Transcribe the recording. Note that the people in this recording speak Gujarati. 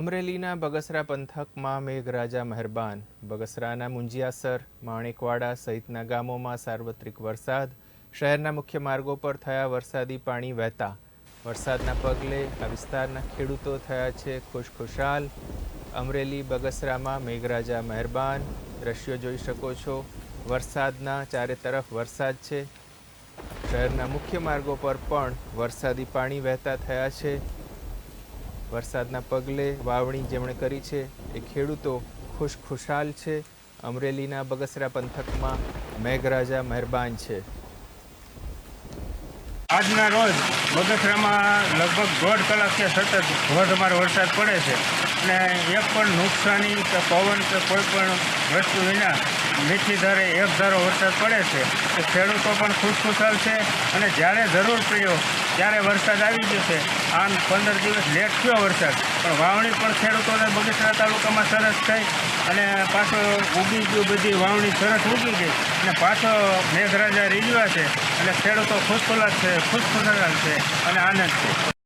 અમરેલીના બગસરા પંથકમાં મેઘરાજા મહેરબાન. બગસરાના મુંજિયાસર, માણેકવાડા સહિતના ગામોમાં સાર્વત્રિક વરસાદ. શહેરના મુખ્ય માર્ગો પર થયા વરસાદી પાણી વહેતા. વરસાદના પગલે આ વિસ્તારના ખેડૂતો થયા છે ખુશખુશાલ. અમરેલી, બગસરામાં મેઘરાજા મહેરબાન. દ્રશ્યો જોઈ શકો છો. વરસાદના ચારે તરફ વરસાદ છે. શહેરના મુખ્ય માર્ગો પર પણ વરસાદી પાણી વહેતા થયા છે. વરસાદના પગલે વાવણી જેમણે કરી છે, એ ખેડૂતો ખુશખુશાલ છે. અમરેલીના બગસરા પંથકમાં મેઘરાજા મહેરબાન છે. આજના રોજ બગસરામાં લગભગ દોઢ કલાકથી સતત ધોધમાર વરસાદ પડે છે અને એક પણ નુકસાની કે પવન કે કોઈ પણ વસ્તુ વિના મીઠી ધારે એક ધારો વરસાદ પડે છે. ખેડૂતો પણ ખુશખુશાલ છે અને જ્યારે જરૂર પડ્યો ત્યારે વરસાદ આવી ગયો છે, આમ પંદર દિવસ લેટ થયો વરસાદ. પણ વાવણી પણ ખેડૂતોને બગસરા તાલુકામાં સરસ થઈ અને પાછો ઉગી ગયું, બધી વાવણી સરસ ઉગી ગઈ. અને પાછો મેઘરાજા રીજવા છે અને ખેડૂતો ખુશખુલાસ છે ખુશખુશાલ છે અને આનંદ છે.